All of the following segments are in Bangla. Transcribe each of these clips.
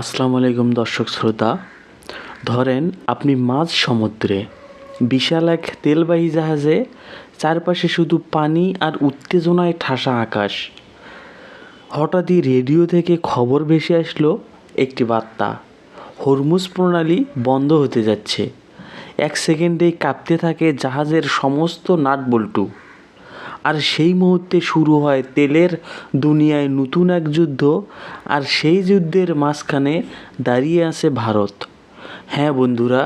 আসসালামু আলাইকুম দর্শক শ্রোতা। ধরেন আপনি মাঝ সমুদ্রে বিশাল এক তেলবাহী জাহাজে চারপাশে শুধু পানি আর উত্তেজনায় ঠাসা আকাশ। হঠাৎই রেডিও থেকে খবর ভেসে আসলো একটি বার্তা। হরমুজ প্রণালী বন্ধ হতে যাচ্ছে। এক সেকেন্ডেই কাঁপতে থাকে জাহাজের সমস্ত নাটবল্টু। আর সেই মুহূর্তে শুরু হয় তেলের দুনিয়ায় নতুন এক যুদ্ধ, আর সেই যুদ্ধের মাঝখানে দাঁড়িয়ে আছে ভারত। হ্যাঁ বন্ধুরা,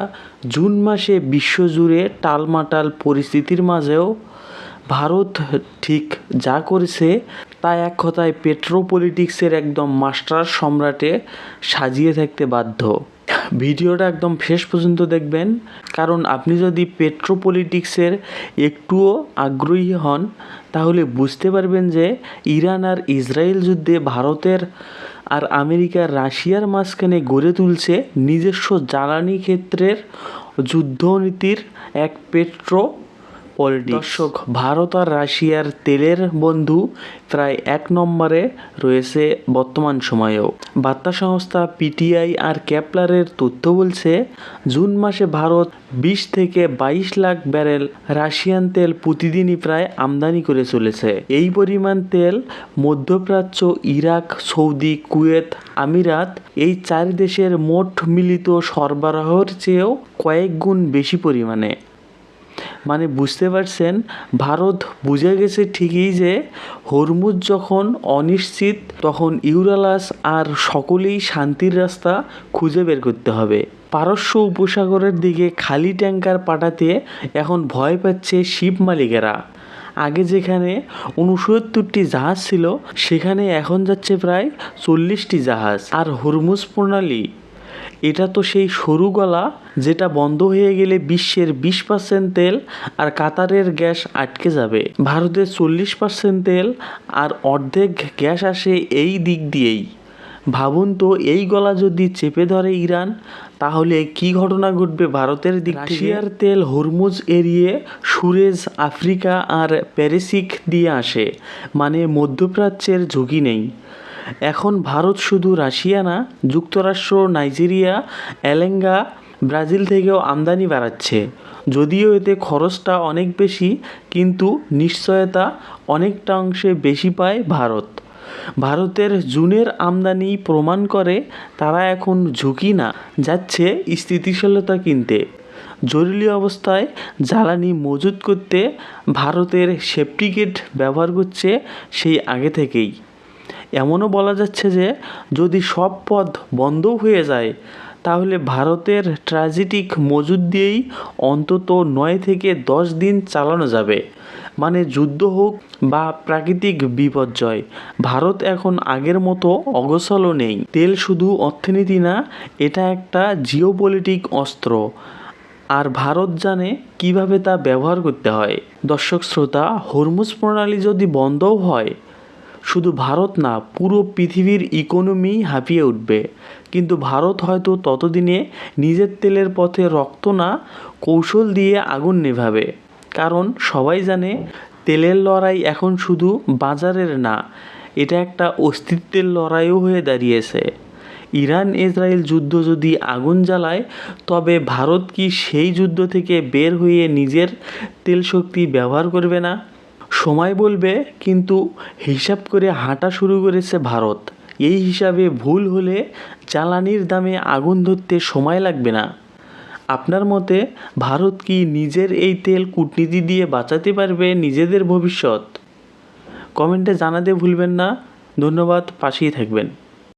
জুন মাসে বিশ্বজুড়ে টালমাটাল পরিস্থিতির মাঝেও ভারত ঠিক যা করেছে তা এক কথায় পেট্রোপলিটিক্সের একদম মাস্টার সম্রাটে সাজিয়ে থাকতে বাধ্য। ভিডিওটা একদম শেষ পর্যন্ত দেখবেন। কারণ আপনি যদি পেট্রোপলিটিক্সের একটুও আগ্রহী হন, তাহলে বুঝতে পারবেন যে ইরান আর ইসরায়েল যুদ্ধে ভারতের আর আমেরিকার রাশিয়ার মাঝখানে গড়ে তুলছে নিজস্ব জ্বালানি ক্ষেত্রের যুদ্ধনীতির এক পেট্রো দর্শক, ভারত আর রাশিয়ার তেলের বন্ধু প্রায় এক নম্বরে রয়েছে বর্তমান সময়েও। বার্তা সংস্থা পিটিআই আর ক্যাপলারের তথ্য বলছে, জুন মাসে ভারত বিশ থেকে বাইশ লাখ ব্যারেল রাশিয়ান তেল প্রতিদিনই প্রায় আমদানি করে চলেছে। এই পরিমাণ তেল মধ্যপ্রাচ্য, ইরাক, সৌদি, কুয়েত, আমিরাত, এই চার দেশের মোট মিলিত সরবরাহের চেয়েও কয়েক গুণ বেশি পরিমাণে। মানে বুঝতে পারছেন, ভারত বুঝে গেছে ঠিকই যে হরমুজ যখন অনিশ্চিত, তখন ইউরালাস আর সকলেই শান্তির রাস্তা খুঁজে বের করতে হবে। পারস্য উপসাগরের দিকে খালি ট্যাঙ্কার পাঠাতে এখন ভয় পাচ্ছে শিপ মালিকেরা। আগে যেখানে উনসত্তরটি জাহাজ ছিল, সেখানে এখন যাচ্ছে প্রায় চল্লিশটি জাহাজ। আর হরমুজ প্রণালী এটা তো সেই সরু গলা যেটা বন্ধ হয়ে গেলে বিশ্বের বিশ পার্সেন্ট তেল আর কাতারের গ্যাস আটকে যাবে। ভারতের চল্লিশ পার্সেন্ট তেল আর অর্ধেক গ্যাস আসে এই দিক দিয়েই। ভাবুন তো, এই গলা যদি চেপে ধরে ইরান, তাহলে কি ঘটনা ঘটবে ভারতের দিক রাশিয়ার তেল হরমুজ এরিয়ে সুরেজ আফ্রিকা আর প্যারিসিক দিয়ে আসে মানে মধ্যপ্রাচ্যের ঝুঁকি নেই। এখন ভারত শুধু রাশিয়া না, যুক্তরাষ্ট্র, নাইজেরিয়া, এলেঙ্গা, ব্রাজিল থেকেও আমদানি বাড়াচ্ছে। যদিও এতে খরচটা অনেক বেশি, কিন্তু নিশ্চয়তা অনেকটা অংশে বেশি পায় ভারত। ভারতের জুনের আমদানি প্রমাণ করে তারা এখন ঝুঁকি না, যাচ্ছে স্থিতিশীলতা কিনতে। জরুরি অবস্থায় জ্বালানি মজুত করতে ভারতের সেফটিকেট ব্যবহার করছে সেই আগে থেকেই। এমনও বলা যাচ্ছে যে, যদি সব পথ বন্ধও হয়ে যায়, তাহলে ভারতের ট্র্যাজিটিক মজুদ দিয়েই অন্তত নয় থেকে দশ দিন চালানো যাবে। মানে যুদ্ধ হোক বা প্রাকৃতিক বিপর্যয়, ভারত এখন আগের মতো অগসলও নেই। তেল শুধু অর্থনীতি না, এটা একটা জিওপলিটিক অস্ত্র। আর ভারত জানে কীভাবে তা ব্যবহার করতে হয়। দর্শক শ্রোতা, হরমুজ প্রণালী যদি বন্ধও হয় শুধু ভারত না, পুরো পৃথিবীর ইকোনমি হাঁপিয়ে উঠবে। কিন্তু ভারত হয়তো ততদিনে নিজের তেলের পথে রক্ত না, কৌশল দিয়ে আগুন নেভাবে। কারণ সবাই জানে, তেলের লড়াই এখন শুধু বাজারের না, এটা একটা অস্তিত্বের লড়াইও হয়ে দাঁড়িয়েছে। ইরান ইসরায়েল যুদ্ধ যদি আগুন জ্বালায়, তবে ভারত কি সেই যুদ্ধ থেকে বের হয়ে নিজের তেল শক্তি ব্যবহার করবে না? সময় বলবে, কিন্তু হিসাব করে হাঁটা শুরু করেছে ভারত। এই হিসাবে ভুল হলে জ্বালানির দামে আগুন ধরতে সময় লাগবে না। আপনার মতে, ভারত কি নিজের এই তেল কূটনীতি দিয়ে বাঁচাতে পারবে নিজেদের ভবিষ্যৎ? কমেন্টে জানাতে ভুলবেন না। ধন্যবাদ, পাশেই থাকবেন।